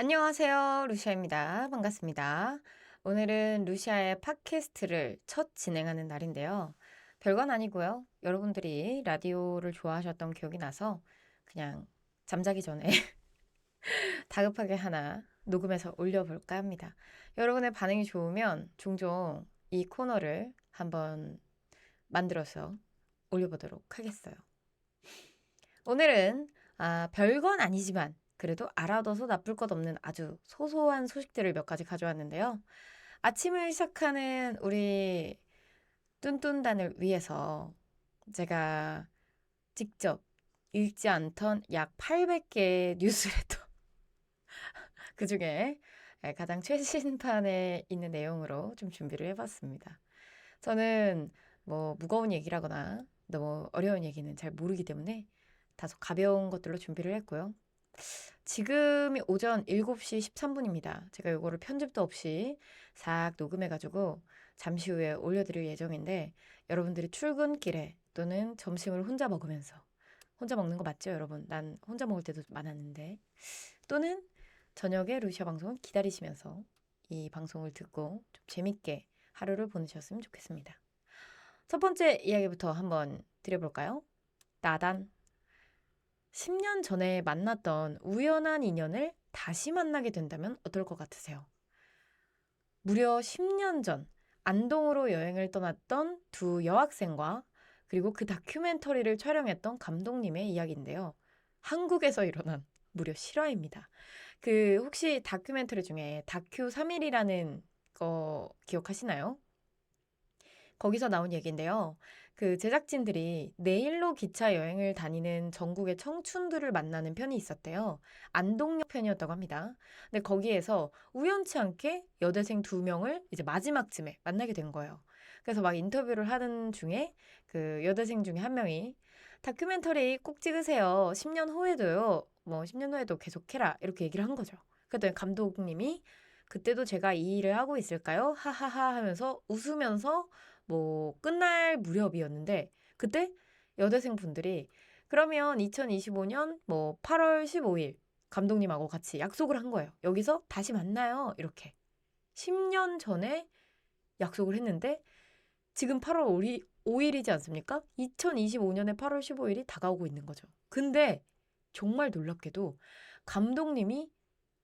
안녕하세요. 루시아입니다. 반갑습니다. 오늘은 루시아의 팟캐스트를 첫 진행하는 날인데요. 별건 아니고요. 여러분들이 라디오를 좋아하셨던 기억이 나서 그냥 잠자기 전에 다급하게 하나 녹음해서 올려볼까 합니다. 여러분의 반응이 좋으면 종종 이 코너를 한번 만들어서 올려보도록 하겠어요. 오늘은 아, 별건 아니지만 그래도 알아둬서 나쁠 것 없는 아주 소소한 소식들을 몇 가지 가져왔는데요. 아침을 시작하는 우리 뚠뚠단을 위해서 제가 직접 읽지 않던 약 800개의 뉴스레터 그 중에 가장 최신판에 있는 내용으로 좀 준비를 해봤습니다. 저는 뭐 무거운 얘기라거나 너무 어려운 얘기는 잘 모르기 때문에 다소 가벼운 것들로 준비를 했고요. 지금이 오전 7시 13분입니다. 제가 이거를 편집도 없이 싹 녹음해가지고 잠시 후에 올려드릴 예정인데 여러분들이 출근길에 또는 점심을 혼자 먹으면서 혼자 먹는 거 맞죠, 여러분? 난 혼자 먹을 때도 많았는데 또는 저녁에 루시아 방송을 기다리시면서 이 방송을 듣고 좀 재밌게 하루를 보내셨으면 좋겠습니다. 첫 번째 이야기부터 한번 드려볼까요? 나단 10년 전에 만났던 우연한 인연을 다시 만나게 된다면 어떨 것 같으세요? 무려 10년 전 안동으로 여행을 떠났던 두 여학생과 그리고 그 다큐멘터리를 촬영했던 감독님의 이야기인데요. 한국에서 일어난 무려 실화입니다. 그 혹시 다큐멘터리 중에 다큐 3일이라는 거 기억하시나요? 거기서 나온 얘기인데요. 그 제작진들이 내일로 기차 여행을 다니는 전국의 청춘들을 만나는 편이 있었대요. 안동역 편이었다고 합니다. 근데 거기에서 우연치 않게 여대생 두 명을 이제 마지막쯤에 만나게 된 거예요. 그래서 막 인터뷰를 하는 중에 그 여대생 중에 한 명이 다큐멘터리 꼭 찍으세요. 10년 후에도요. 뭐 10년 후에도 계속해라. 이렇게 얘기를 한 거죠. 그랬더니 감독님이 그때도 제가 이 일을 하고 있을까요? 하하하 하면서 웃으면서 뭐 끝날 무렵이었는데 그때 여대생 분들이 그러면 2025년 뭐 8월 15일 감독님하고 같이 약속을 한 거예요. 여기서 다시 만나요. 이렇게. 10년 전에 약속을 했는데 지금 8월 5일이지 않습니까? 2025년에 8월 15일이 다가오고 있는 거죠. 근데 정말 놀랍게도 감독님이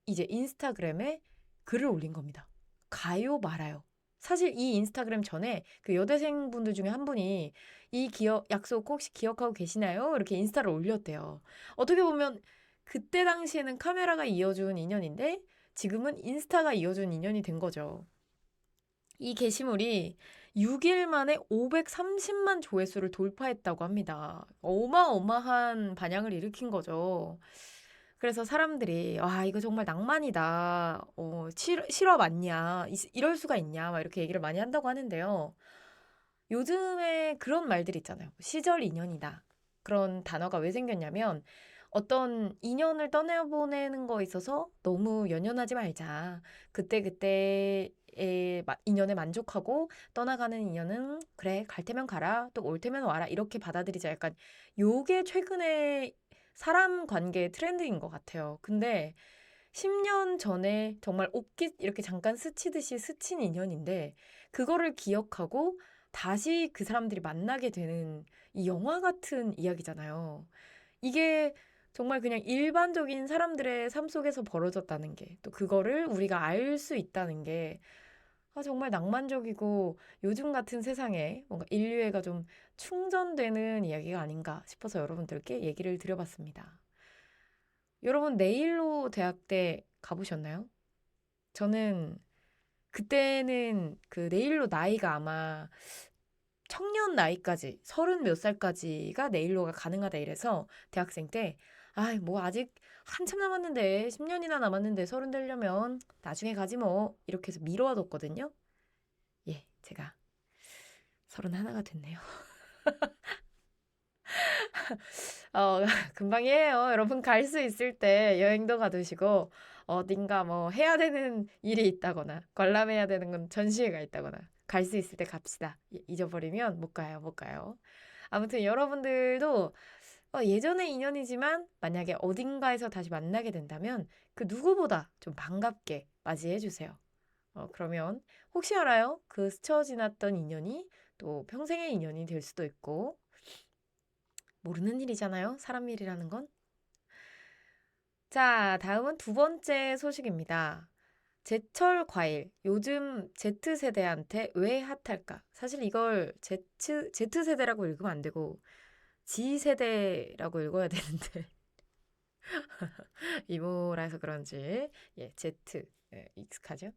이제 인스타그램에 글을 올린 겁니다. 가요 말아요. 사실 이 인스타그램 전에 그 여대생 분들 중에 한 분이 이 기억, 약속 혹시 기억하고 계시나요? 이렇게 인스타를 올렸대요. 어떻게 보면 그때 당시에는 카메라가 이어준 인연인데 지금은 인스타가 이어준 인연이 된 거죠. 이 게시물이 6일 만에 530만 조회수를 돌파했다고 합니다. 어마어마한 반향을 일으킨 거죠. 그래서 사람들이 와 이거 정말 낭만이다. 어 실 실화 맞냐? 이 이럴 수가 있냐? 막 이렇게 얘기를 많이 한다고 하는데요. 요즘에 그런 말들 있잖아요. 시절 인연이다. 그런 단어가 왜 생겼냐면 어떤 인연을 떠나보내는 거 있어서 너무 연연하지 말자. 그때그때의 인연에 만족하고 떠나가는 인연은 그래 갈 테면 가라 또 올 테면 와라 이렇게 받아들이자. 약간 요게 최근에 사람 관계의 트렌드인 것 같아요. 근데 10년 전에 정말 옷깃 이렇게 잠깐 스치듯이 스친 인연인데 그거를 기억하고 다시 그 사람들이 만나게 되는 이 영화 같은 이야기잖아요. 이게 정말 그냥 일반적인 사람들의 삶 속에서 벌어졌다는 게 또 그거를 우리가 알 수 있다는 게 아, 정말 낭만적이고 요즘 같은 세상에 뭔가 인류애가 좀 충전되는 이야기가 아닌가 싶어서 여러분들께 얘기를 드려봤습니다. 여러분, 내일로 대학 때 가보셨나요? 저는 그때는 그 내일로 나이가 아마 청년 나이까지, 서른 몇 살까지가 내일로가 가능하다 이래서 대학생 때 아이, 뭐 아직 한참 남았는데, 10년이나 남았는데 서른 되려면 나중에 가지 뭐. 이렇게 해서 미뤄뒀거든요. 예, 제가 서른 하나가 됐네요. 어, 금방이에요. 여러분 갈 수 있을 때 여행도 가두시고, 어딘가 뭐 해야 되는 일이 있다거나, 관람해야 되는 건 전시회가 있다거나, 갈 수 있을 때 갑시다. 잊어버리면 못 가요, 못 가요. 아무튼 여러분들도 어, 예전의 인연이지만 만약에 어딘가에서 다시 만나게 된다면 그 누구보다 좀 반갑게 맞이해 주세요. 어, 그러면 혹시 알아요? 그 스쳐 지났던 인연이 또 평생의 인연이 될 수도 있고 모르는 일이잖아요. 사람 일이라는 건. 자, 다음은 두 번째 소식입니다. 제철 과일. 요즘 Z세대한테 왜 핫할까? 사실 이걸 Z, Z세대라고 읽으면 안 되고 G세대라고 읽어야 되는데 이모라서 그런지 예, Z 예, 익숙하죠?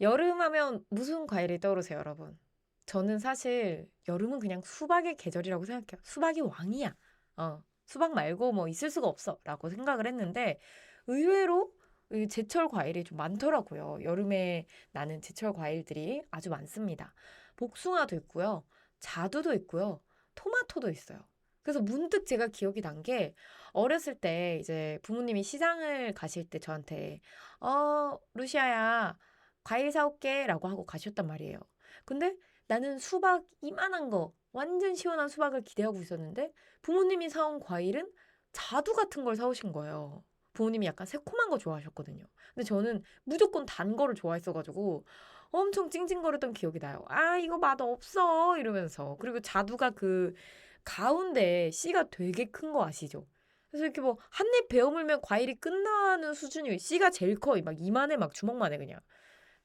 여름 하면 무슨 과일이 떠오르세요, 여러분? 저는 사실 여름은 그냥 수박의 계절이라고 생각해요. 수박이 왕이야. 어, 수박 말고 뭐 있을 수가 없어라고 생각을 했는데 의외로 이 제철 과일이 좀 많더라고요. 여름에 나는 제철 과일들이 아주 많습니다. 복숭아도 있고요. 자두도 있고요. 토마토도 있어요. 그래서 문득 제가 기억이 난 게 어렸을 때 이제 부모님이 시장을 가실 때 저한테 어, 루시아야, 과일 사올게 라고 하고 가셨단 말이에요. 근데 나는 수박 이만한 거, 완전 시원한 수박을 기대하고 있었는데 부모님이 사온 과일은 자두 같은 걸 사오신 거예요. 부모님이 약간 새콤한 거 좋아하셨거든요. 근데 저는 무조건 단 거를 좋아했어가지고 엄청 찡찡거렸던 기억이 나요. 아, 이거 맛 없어. 이러면서. 그리고 자두가 그 가운데 씨가 되게 큰 거 아시죠? 그래서 이렇게 뭐 한 입 베어물면 과일이 끝나는 수준이 씨가 제일 커. 막 이만해 막 주먹만해 그냥.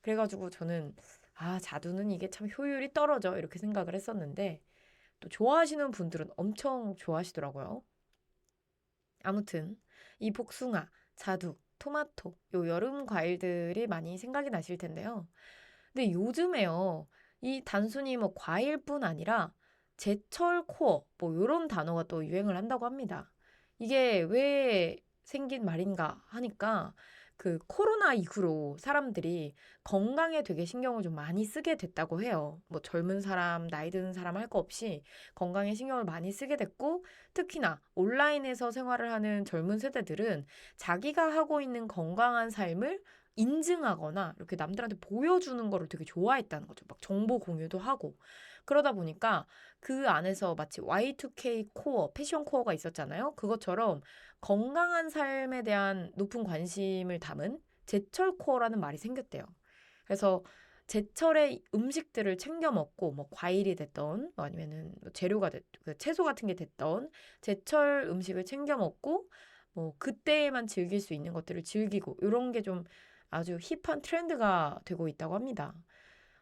그래가지고 저는 아, 자두는 이게 참 효율이 떨어져. 이렇게 생각을 했었는데 또 좋아하시는 분들은 엄청 좋아하시더라고요. 아무튼 이 복숭아, 자두, 토마토, 요 여름 과일들이 많이 생각이 나실 텐데요. 근데 요즘에요. 이 단순히 뭐 과일뿐 아니라 제철 코어 뭐 요런 단어가 또 유행을 한다고 합니다. 이게 왜 생긴 말인가 하니까 그 코로나 이후로 사람들이 건강에 되게 신경을 좀 많이 쓰게 됐다고 해요. 뭐 젊은 사람, 나이 드는 사람 할 거 없이 건강에 신경을 많이 쓰게 됐고 특히나 온라인에서 생활을 하는 젊은 세대들은 자기가 하고 있는 건강한 삶을 인증하거나 이렇게 남들한테 보여주는 거를 되게 좋아했다는 거죠. 막 정보 공유도 하고. 그러다 보니까 그 안에서 마치 Y2K 코어, 패션 코어가 있었잖아요. 그것처럼 건강한 삶에 대한 높은 관심을 담은 제철 코어라는 말이 생겼대요. 그래서 제철의 음식들을 챙겨 먹고 뭐 과일이 됐던 뭐 아니면은 뭐 재료가 됐, 그 채소 같은 게 됐던 제철 음식을 챙겨 먹고 뭐 그때에만 즐길 수 있는 것들을 즐기고 이런 게 좀 아주 힙한 트렌드가 되고 있다고 합니다.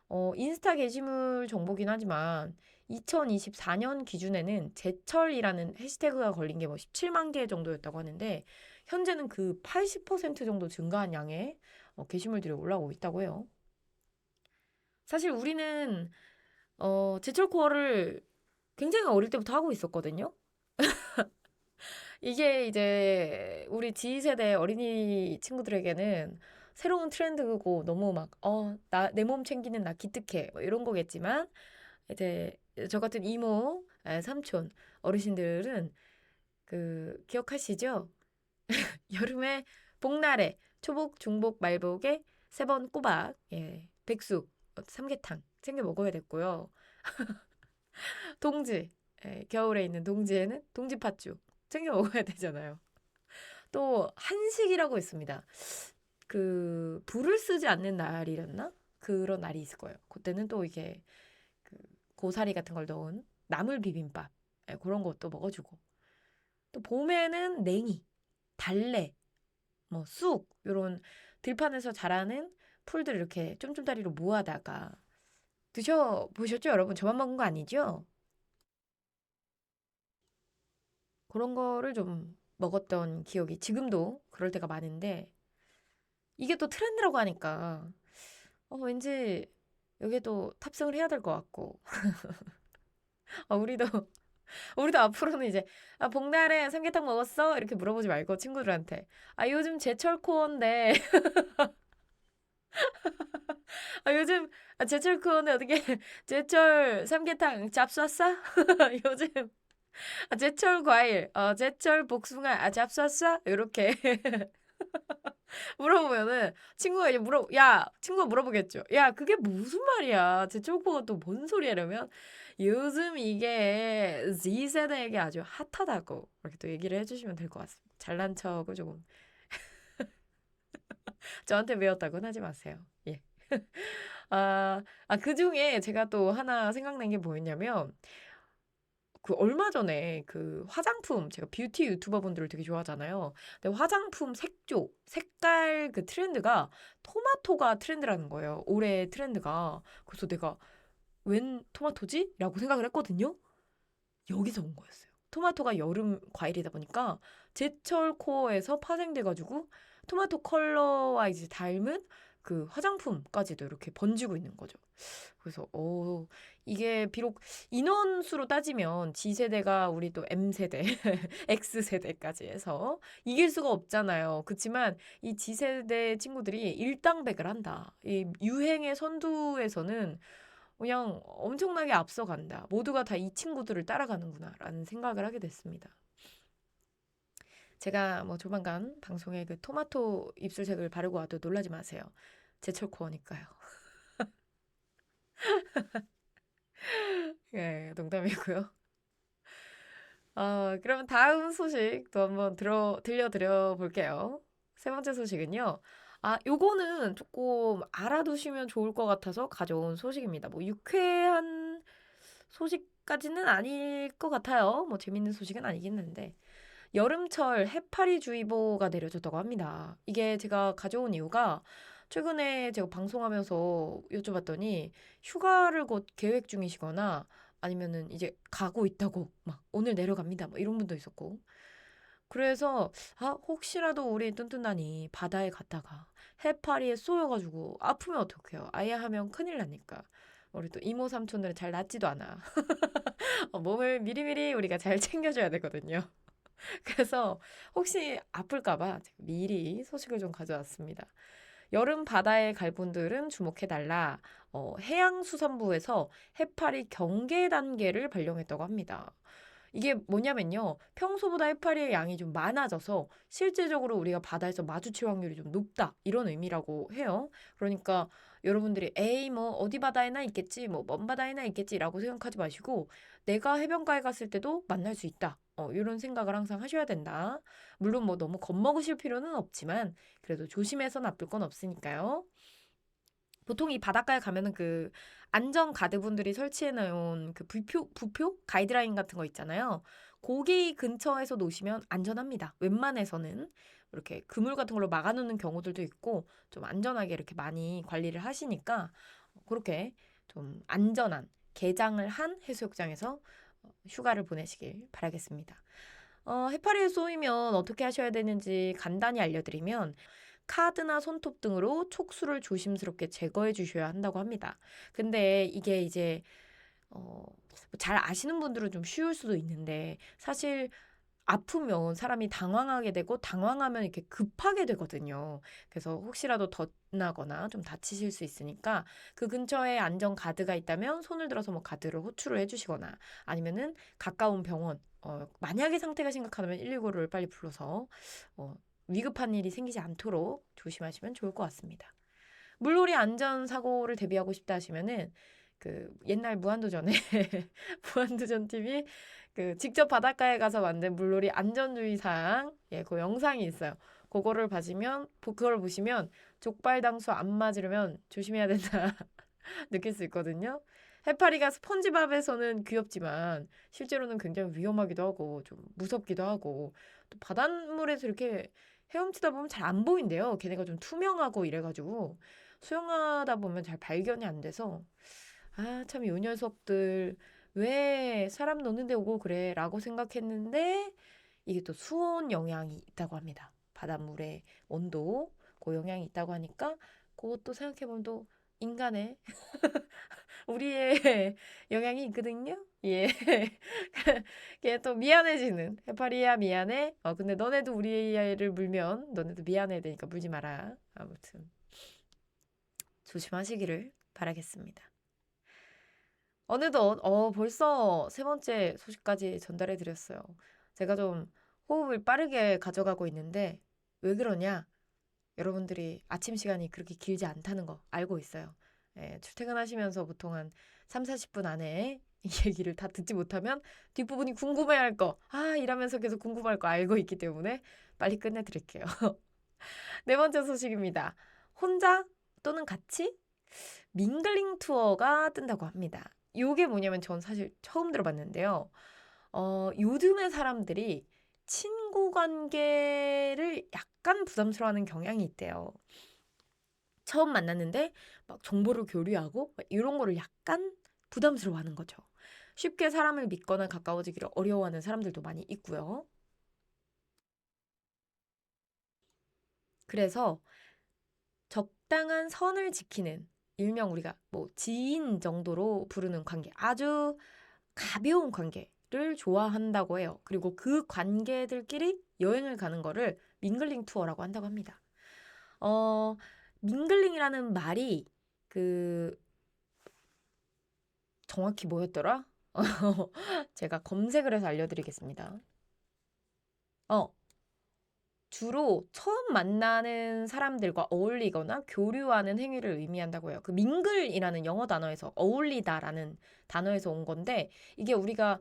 어, 인스타 게시물 정보긴 하지만 2024년 기준에는 제철이라는 해시태그가 걸린 게 뭐 17만 개 정도였다고 하는데 현재는 그 80% 정도 증가한 양의 어, 게시물들이 올라오고 있다고 해요. 사실 우리는 어, 제철 코어를 굉장히 어릴 때부터 하고 있었거든요. 이게 이제 우리 G세대 어린이 친구들에게는 새로운 트렌드고 너무 막, 어, 나, 내 몸 챙기는 나 기특해. 뭐 이런 거겠지만, 이제 저 같은 이모, 삼촌, 어르신들은 그, 기억하시죠? 여름에 복날에 초복, 중복, 말복에 세 번 꼬박, 예, 백숙, 어, 삼계탕 챙겨 먹어야 됐고요. 동지, 예, 겨울에 있는 동지에는 동지 팥죽 챙겨 먹어야 되잖아요. 또 한식이라고 있습니다. 그 불을 쓰지 않는 날이었나? 그런 날이 있을 거예요. 그때는 또 이게 그 고사리 같은 걸 넣은 나물 비빔밥 예, 그런 것도 먹어주고 또 봄에는 냉이, 달래, 뭐 쑥 이런 들판에서 자라는 풀들 이렇게 쫌쫌다리로 모아다가 드셔 보셨죠, 여러분? 저만 먹은 거 아니죠? 그런 거를 좀 먹었던 기억이 지금도 그럴 때가 많은데 이게 또 트렌드라고 하니까. 어, 왠지 여기에도 탑승을 해야 될 것 같고. 어, 우리도 우리도 앞으로는 이제 아, 복날에 삼계탕 먹었어? 이렇게 물어보지 말고 친구들한테. 아 요즘 제철 코어인데. 아 요즘 아, 제철 코어인데 어떻게 제철 삼계탕 잡수왔어? 요즘. 아, 제철 과일. 어, 제철 복숭아. 아 잡수왔어? 이렇게 물어보면은 친구가 이제 물어 야 친구가 물어보겠죠. 야 그게 무슨 말이야? 제철코가 또 뭔 소리야? 이러면 요즘 이게 Z세대에게 아주 핫하다고 이렇게 또 얘기를 해주시면 될 것 같습니다. 잘난 척을 조금 저한테 배웠다고는 하지 마세요. 예. 아, 아, 그 중에 제가 또 하나 생각난 게 뭐였냐면, 그 얼마 전에 그 화장품, 제가 뷰티 유튜버 분들을 되게 좋아하잖아요. 근데 화장품 색조, 색깔 그 트렌드가 토마토가 트렌드라는 거예요. 올해 트렌드가. 그래서 내가 웬 토마토지? 라고 생각을 했거든요. 여기서 온 거였어요. 토마토가 여름 과일이다 보니까 제철 코어에서 파생돼가지고 토마토 컬러와 이제 닮은 그 화장품까지도 이렇게 번지고 있는 거죠. 그래서 어 이게 비록 인원수로 따지면 G세대가 우리 또 M세대, X세대까지 해서 이길 수가 없잖아요. 그렇지만 이 G세대 친구들이 일당백을 한다. 이 유행의 선두에서는 그냥 엄청나게 앞서간다. 모두가 다 이 친구들을 따라가는구나라는 생각을 하게 됐습니다. 제가 뭐 조만간 방송에 그 토마토 입술색을 바르고 와도 놀라지 마세요. 제철 코어니까요. 예, 농담이고요. 어, 그러면 다음 소식도 한번 들어, 들려드려 볼게요. 세 번째 소식은요. 아, 요거는 조금 알아두시면 좋을 것 같아서 가져온 소식입니다. 뭐, 유쾌한 소식까지는 아닐 것 같아요. 뭐, 재밌는 소식은 아니긴 한데. 여름철 해파리주의보가 내려졌다고 합니다. 이게 제가 가져온 이유가 최근에 제가 방송하면서 여쭤봤더니 휴가를 곧 계획 중이시거나 아니면은 이제 가고 있다고 막 오늘 내려갑니다. 뭐 이런 분도 있었고. 그래서 아 혹시라도 우리 뚠뚠단이 바다에 갔다가 해파리에 쏘여가지고 아프면 어떡해요? 아예 하면 큰일 나니까. 우리 또 이모 삼촌들은 잘 낫지도 않아. 어, 몸을 미리미리 우리가 잘 챙겨줘야 되거든요. 그래서 혹시 아플까봐 미리 소식을 좀 가져왔습니다. 여름 바다에 갈 분들은 주목해달라. 어, 해양수산부에서 해파리 경계 단계를 발령했다고 합니다. 이게 뭐냐면요. 평소보다 해파리의 양이 좀 많아져서 실제적으로 우리가 바다에서 마주칠 확률이 좀 높다. 이런 의미라고 해요. 그러니까 여러분들이 에이 뭐 어디 바다에나 있겠지. 뭐 먼 바다에나 있겠지라고 생각하지 마시고 내가 해변가에 갔을 때도 만날 수 있다. 어, 이런 생각을 항상 하셔야 된다. 물론 뭐 너무 겁먹으실 필요는 없지만 그래도 조심해서 나쁠 건 없으니까요. 보통 이 바닷가에 가면은 그 안전 가드분들이 설치해 놓은 그 부표, 부표 가이드라인 같은 거 있잖아요. 고기 근처에서 놓으시면 안전합니다. 웬만해서는 이렇게 그물 같은 걸로 막아 놓는 경우들도 있고 좀 안전하게 이렇게 많이 관리를 하시니까 그렇게 좀 안전한 개장을 한 해수욕장에서 휴가를 보내시길 바라겠습니다. 어, 해파리에 쏘이면 어떻게 하셔야 되는지 간단히 알려드리면 카드나 손톱 등으로 촉수를 조심스럽게 제거해 주셔야 한다고 합니다. 근데 이게 이제 어, 잘 아시는 분들은 좀 쉬울 수도 있는데 사실 아프면 사람이 당황하게 되고 당황하면 이렇게 급하게 되거든요. 그래서 혹시라도 덧나거나 좀 다치실 수 있으니까 그 근처에 안전 가드가 있다면 손을 들어서 뭐 가드를 호출을 해주시거나 아니면은 가까운 병원 어, 만약에 상태가 심각하다면 119를 빨리 불러서 어, 위급한 일이 생기지 않도록 조심하시면 좋을 것 같습니다. 물놀이 안전 사고를 대비하고 싶다 하시면은 그 옛날 무한도전에 무한도전 TV 그 직접 바닷가에 가서 만든 물놀이 안전주의 사항 예, 그 영상이 있어요. 그거를 봐시면 그걸 보시면 족발 당수 안 맞으려면 조심해야 된다 느낄 수 있거든요. 해파리가 스펀지밥에서는 귀엽지만 실제로는 굉장히 위험하기도 하고 좀 무섭기도 하고 또 바닷물에서 이렇게 헤엄치다 보면 잘 안 보인대요. 걔네가 좀 투명하고 이래가지고 수영하다 보면 잘 발견이 안 돼서 아 참 요 녀석들 왜 사람 노는데 오고 그래? 라고 생각했는데 이게 또 수온 영향이 있다고 합니다. 바닷물의 온도, 그 영향이 있다고 하니까 그것도 생각해보면 또 인간의 우리의 영향이 있거든요. 예. 그게 또 미안해지는 해파리야 미안해. 어 근데 너네도 우리 애를 물면 너네도 미안해야 되니까 물지 마라. 아무튼 조심하시기를 바라겠습니다. 어느덧 어 벌써 세 번째 소식까지 전달해 드렸어요. 제가 좀 호흡을 빠르게 가져가고 있는데 왜 그러냐? 여러분들이 아침 시간이 그렇게 길지 않다는 거 알고 있어요. 예, 출퇴근하시면서 보통 한 3, 40분 안에 이 얘기를 다 듣지 못하면 뒷부분이 궁금해할 거, 아, 이러면서 계속 궁금할 거 알고 있기 때문에 빨리 끝내드릴게요. 네 번째 소식입니다. 혼자 또는 같이 밍글링 투어가 뜬다고 합니다. 이게 뭐냐면 전 사실 처음 들어봤는데요. 어, 요즘의 사람들이 친구 관계를 약간 부담스러워하는 경향이 있대요. 처음 만났는데 막 정보를 교류하고 막 이런 거를 약간 부담스러워하는 거죠. 쉽게 사람을 믿거나 가까워지기를 어려워하는 사람들도 많이 있고요. 그래서 적당한 선을 지키는 일명 우리가 뭐 지인 정도로 부르는 관계, 아주 가벼운 관계를 좋아한다고 해요. 그리고 그 관계들끼리 여행을 가는 거를 밍글링 투어라고 한다고 합니다. 어, 밍글링이라는 말이 그 정확히 뭐였더라? 제가 검색을 해서 알려드리겠습니다. 어, 주로 처음 만나는 사람들과 어울리거나 교류하는 행위를 의미한다고 해요. 그 밍글이라는 영어 단어에서 어울리다라는 단어에서 온 건데 이게 우리가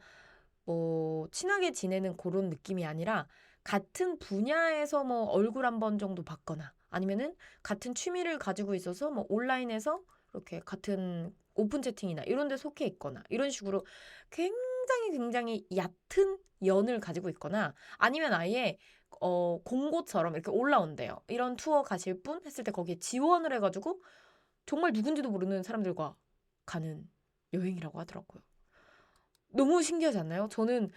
뭐 친하게 지내는 그런 느낌이 아니라 같은 분야에서 뭐 얼굴 한 번 정도 봤거나 아니면은 같은 취미를 가지고 있어서 뭐 온라인에서 이렇게 같은 오픈 채팅이나 이런 데 속해 있거나 이런 식으로 굉장히 굉장히 얕은 연을 가지고 있거나 아니면 아예 어, 공고처럼 이렇게 올라온대요. 이런 투어 가실 분 했을 때 거기에 지원을 해가지고 정말 누군지도 모르는 사람들과 가는 여행이라고 하더라고요. 너무 신기하지 않나요? 저는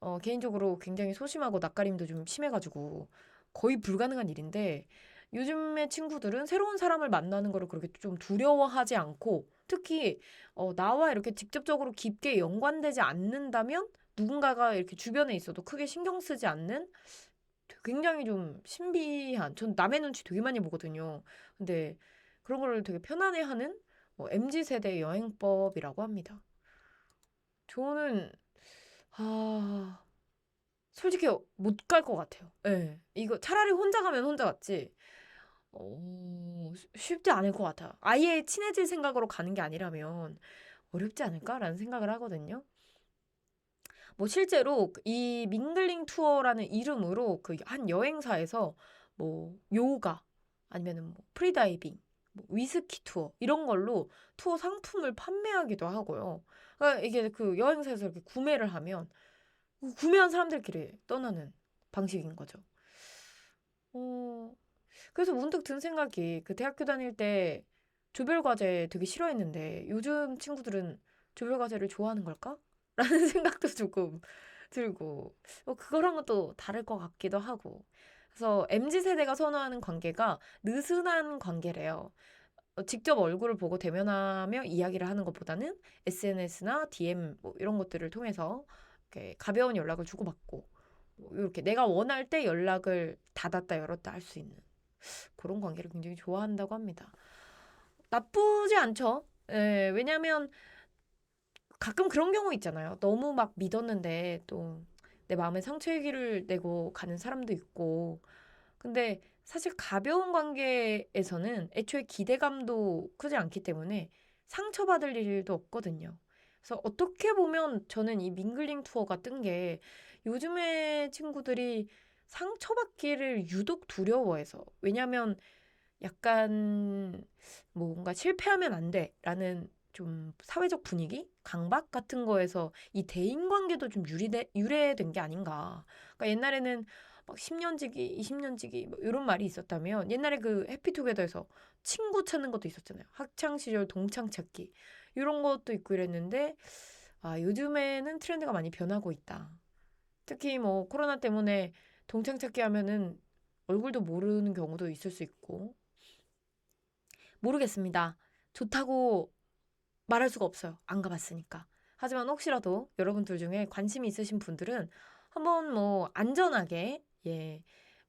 어, 개인적으로 굉장히 소심하고 낯가림도 좀 심해가지고 거의 불가능한 일인데 요즘의 친구들은 새로운 사람을 만나는 거를 그렇게 좀 두려워하지 않고 특히 어, 나와 이렇게 직접적으로 깊게 연관되지 않는다면 누군가가 이렇게 주변에 있어도 크게 신경 쓰지 않는 굉장히 좀 신비한 전 남의 눈치 되게 많이 보거든요. 근데 그런 거를 되게 편안해하는 뭐 MZ 세대 여행법이라고 합니다. 저는 아 솔직히 못 갈 것 같아요. 예. 이거 차라리 혼자 가면 혼자 갔지. 어, 쉽지 않을 것 같아요. 아예 친해질 생각으로 가는 게 아니라면 어렵지 않을까라는 생각을 하거든요. 뭐 실제로 이 밍글링 투어라는 이름으로 그 한 여행사에서 뭐 요가 아니면은 뭐 프리다이빙, 뭐 위스키 투어 이런 걸로 투어 상품을 판매하기도 하고요. 그러니까 이게 그 여행사에서 이렇게 구매를 하면 구매한 사람들끼리 떠나는 방식인 거죠. 어, 그래서 문득 든 생각이 그 대학교 다닐 때 조별 과제 되게 싫어했는데 요즘 친구들은 조별 과제를 좋아하는 걸까? 라는 생각도 조금 들고 어, 그거랑은 또 다를 것 같기도 하고 그래서 MZ 세대가 선호하는 관계가 느슨한 관계래요. 어, 직접 얼굴을 보고 대면하며 이야기를 하는 것보다는 SNS나 DM 뭐 이런 것들을 통해서 이렇게 가벼운 연락을 주고받고 뭐 이렇게 내가 원할 때 연락을 닫았다 열었다 할 수 있는 그런 관계를 굉장히 좋아한다고 합니다. 나쁘지 않죠. 예, 왜냐하면 가끔 그런 경우 있잖아요. 너무 막 믿었는데 또 내 마음에 상처 얘기를 내고 가는 사람도 있고. 근데 사실 가벼운 관계에서는 애초에 기대감도 크지 않기 때문에 상처받을 일도 없거든요. 그래서 어떻게 보면 저는 이 밍글링 투어가 뜬 게 요즘의 친구들이 상처받기를 유독 두려워해서 왜냐면 약간 뭔가 실패하면 안 돼라는 좀 사회적 분위기, 강박 같은 거에서 이 대인 관계도 좀 유리돼, 유래된 게 아닌가. 그러니까 옛날에는 막 10년 지기, 20년 지기 뭐 이런 말이 있었다면 옛날에 그 해피투게더에서 친구 찾는 것도 있었잖아요. 학창 시절 동창 찾기 이런 것도 있고 이랬는데 아, 요즘에는 트렌드가 많이 변하고 있다. 특히 뭐 코로나 때문에 동창 찾기 하면은 얼굴도 모르는 경우도 있을 수 있고 모르겠습니다. 좋다고 말할 수가 없어요. 안 가봤으니까. 하지만 혹시라도 여러분들 중에 관심이 있으신 분들은 한번 뭐 안전하게 예.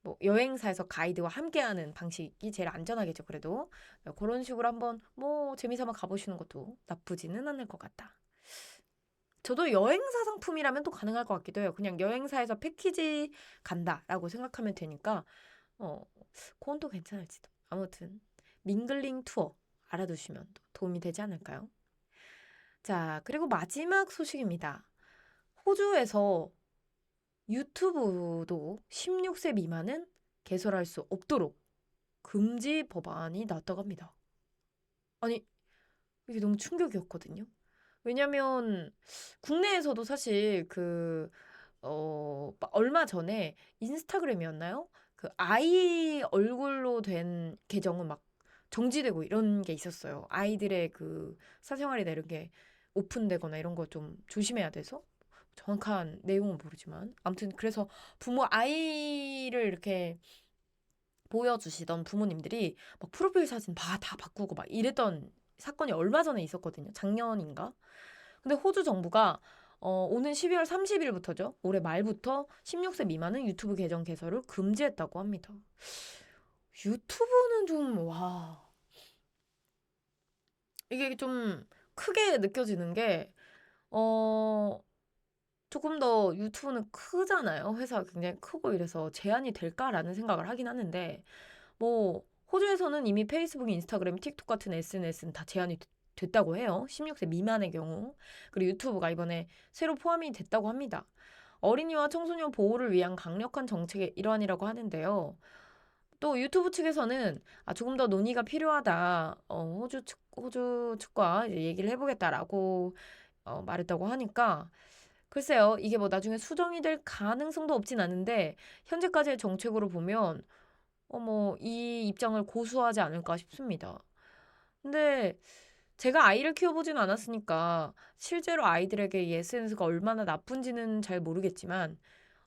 뭐 여행사에서 가이드와 함께하는 방식이 제일 안전하겠죠. 그래도 그런 식으로 한번 뭐 재미삼아 가보시는 것도 나쁘지는 않을 것 같다. 저도 여행사 상품이라면 또 가능할 것 같기도 해요. 그냥 여행사에서 패키지 간다라고 생각하면 되니까 어 그건 또 괜찮을지도. 아무튼 밍글링 투어 알아두시면 또 도움이 되지 않을까요? 자, 그리고 마지막 소식입니다. 호주에서 유튜브도 16세 미만은 개설할 수 없도록 금지 법안이 나왔다고 합니다. 아니, 이게 너무 충격이었거든요. 왜냐면 국내에서도 사실 그, 어, 마- 얼마 전에 인스타그램이었나요? 그 아이 얼굴로 된 계정은 막 정지되고 이런 게 있었어요. 아이들의 그 사생활이나 이런 게 오픈되거나 이런 거 좀 조심해야 돼서. 정확한 내용은 모르지만. 아무튼 그래서 부모 아이를 이렇게 보여주시던 부모님들이 막 프로필 사진 다, 다 바꾸고 막 이랬던 사건이 얼마 전에 있었거든요. 작년인가? 근데 호주 정부가 어, 오는 12월 30일부터죠. 올해 말부터 16세 미만은 유튜브 계정 개설을 금지했다고 합니다. 유튜브는 좀, 와. 이게 좀 크게 느껴지는 게, 어, 조금 더 유튜브는 크잖아요. 회사가 굉장히 크고 이래서 제한이 될까라는 생각을 하긴 하는데, 뭐, 호주에서는 이미 페이스북, 인스타그램, 틱톡 같은 SNS는 다 제한이 되- 됐다고 해요. 16세 미만의 경우. 그리고 유튜브가 이번에 새로 포함이 됐다고 합니다. 어린이와 청소년 보호를 위한 강력한 정책의 일환이라고 하는데요. 또 유튜브 측에서는 아, 조금 더 논의가 필요하다. 어, 호주 측, 호주 측과 이제 얘기를 해보겠다라고 어, 말했다고 하니까 글쎄요, 이게 뭐 나중에 수정이 될 가능성도 없진 않은데 현재까지의 정책으로 보면 어머 이 입장을 고수하지 않을까 싶습니다. 근데 제가 아이를 키워보진 않았으니까 실제로 아이들에게 이 SNS가 얼마나 나쁜지는 잘 모르겠지만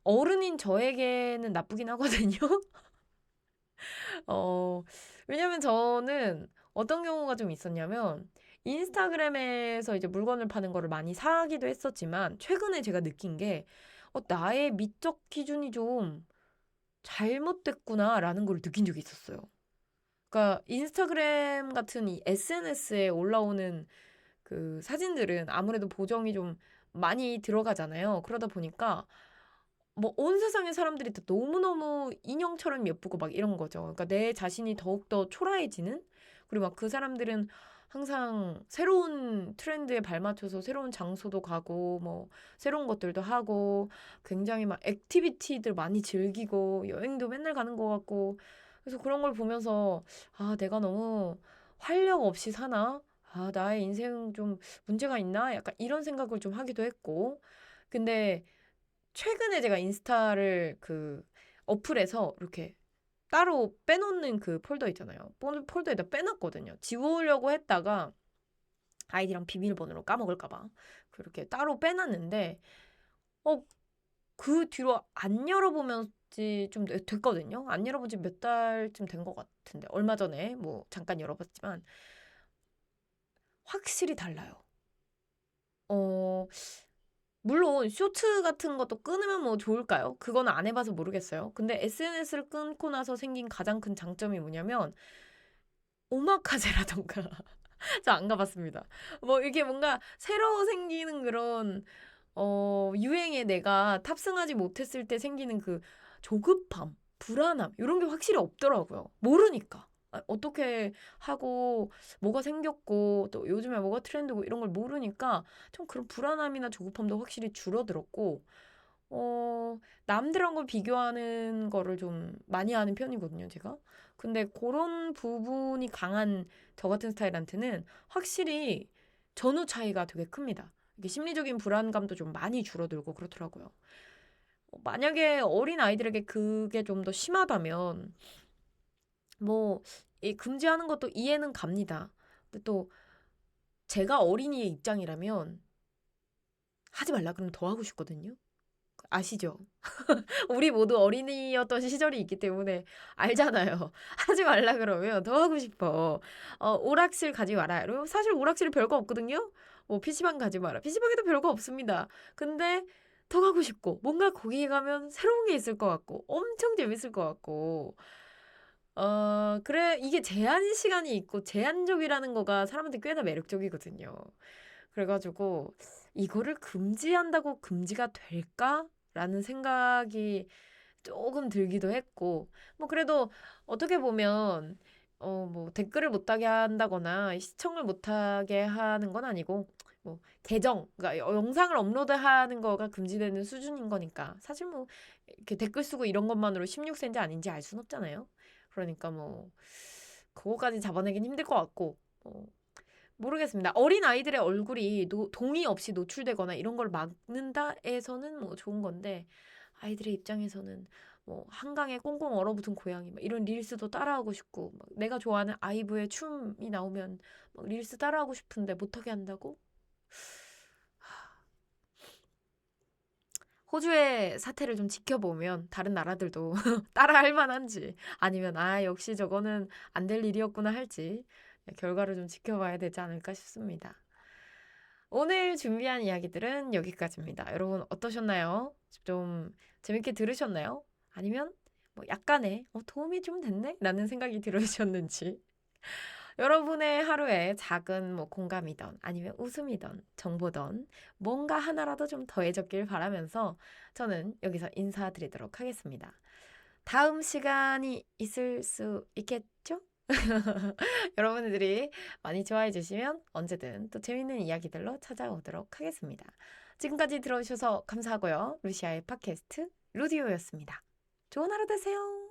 어른인 저에게는 나쁘긴 하거든요. 어, 왜냐면 저는 어떤 경우가 좀 있었냐면 인스타그램에서 이제 물건을 파는 거를 많이 사기도 했었지만 최근에 제가 느낀 게 어, 나의 미적 기준이 좀 잘못됐구나라는 걸 느낀 적이 있었어요. 그러니까 인스타그램 같은 이 SNS에 올라오는 그 사진들은 아무래도 보정이 좀 많이 들어가잖아요. 그러다 보니까 뭐 온 세상의 사람들이 다 너무너무 인형처럼 예쁘고 막 이런 거죠. 그러니까 내 자신이 더욱더 초라해지는 그리고 막 그 사람들은 항상 새로운 트렌드에 발맞춰서 새로운 장소도 가고 뭐 새로운 것들도 하고 굉장히 막 액티비티들 많이 즐기고 여행도 맨날 가는 것 같고 그래서 그런 걸 보면서 아, 내가 너무 활력 없이 사나? 아, 나의 인생 좀 문제가 있나? 약간 이런 생각을 좀 하기도 했고. 근데 최근에 제가 인스타를 그 어플에서 이렇게 따로 빼놓는 그 폴더 있잖아요. 폴- 폴더에다 빼놨거든요. 지우려고 했다가 아이디랑 비밀번호로 까먹을까봐 그렇게 따로 빼놨는데, 어, 그 뒤로 안 열어보면 좀 되- 됐거든요. 안 열어본 지 몇 달쯤 된 것 같은데 얼마 전에 뭐 잠깐 열어봤지만 확실히 달라요. 어, 물론 쇼츠 같은 것도 끊으면 뭐 좋을까요? 그건 안 해봐서 모르겠어요. 근데 SNS를 끊고 나서 생긴 가장 큰 장점이 뭐냐면 오마카세라던가 저 안 가봤습니다. 뭐 이게 뭔가 새로 생기는 그런 어, 유행에 내가 탑승하지 못했을 때 생기는 그 조급함, 불안함, 이런 게 확실히 없더라고요. 모르니까. 아, 어떻게 하고, 뭐가 생겼고, 또 요즘에 뭐가 트렌드고, 이런 걸 모르니까 좀 그런 불안함이나 조급함도 확실히 줄어들었고, 어, 남들하고 비교하는 거를 좀 많이 하는 편이거든요, 제가. 근데 그런 부분이 강한 저 같은 스타일한테는 확실히 전후 차이가 되게 큽니다. 이게 심리적인 불안감도 좀 많이 줄어들고 그렇더라고요. 어, 만약에 어린 아이들에게 그게 좀 더 심하다면, 뭐, 이 금지하는 것도 이해는 갑니다. 근데 또, 제가 어린이의 입장이라면, 하지 말라 그러면 더 하고 싶거든요. 아시죠? 우리 모두 어린이였던 시절이 있기 때문에 알잖아요. 하지 말라 그러면 더 하고 싶어. 어, 오락실 가지 마라. 사실 오락실 별거 없거든요. 뭐 PC방 가지 마라. PC방에도 별거 없습니다. 근데 더 가고 싶고 뭔가 거기에 가면 새로운 게 있을 것 같고 엄청 재밌을 것 같고 어, 그래 이게 제한 시간이 있고 제한적이라는 거가 사람한테 꽤나 매력적이거든요. 그래가지고 이거를 금지한다고 금지가 될까 라는 생각이 조금 들기도 했고 뭐 그래도 어떻게 보면 어 뭐 댓글을 못 하게 한다거나 시청을 못 하게 하는 건 아니고 뭐 계정, 그러니까 여- 영상을 업로드 하는 거가 금지되는 수준인 거니까 사실 뭐 이렇게 댓글 쓰고 이런 것만으로 16세인지 아닌지 알 순 없잖아요. 그러니까 뭐 그거까지 잡아내긴 힘들 것 같고 어, 모르겠습니다. 어린 아이들의 얼굴이 노- 동의 없이 노출되거나 이런 걸 막는다에서는 뭐 좋은 건데 아이들의 입장에서는 뭐 한강에 꽁꽁 얼어붙은 고양이 막 이런 릴스도 따라하고 싶고 막 내가 좋아하는 아이브의 춤이 나오면 막 릴스 따라하고 싶은데 못하게 한다고? 호주의 사태를 좀 지켜보면 다른 나라들도 따라할 만한지 아니면 아 역시 저거는 안 될 일이었구나 할지 결과를 좀 지켜봐야 되지 않을까 싶습니다. 오늘 준비한 이야기들은 여기까지입니다. 여러분 어떠셨나요? 좀 재밌게 들으셨나요? 아니면 뭐 약간의 어, 도움이 좀 됐네? 라는 생각이 들으셨는지 여러분의 하루에 작은 뭐 공감이던 아니면 웃음이던 정보던 뭔가 하나라도 좀 더해졌길 바라면서 저는 여기서 인사드리도록 하겠습니다. 다음 시간이 있을 수 있겠죠? 여러분들이 많이 좋아해 주시면 언제든 또 재밌는 이야기들로 찾아오도록 하겠습니다. 지금까지 들어주셔서 감사하고요. 루시아의 팟캐스트 루디오였습니다. 좋은 하루 되세요.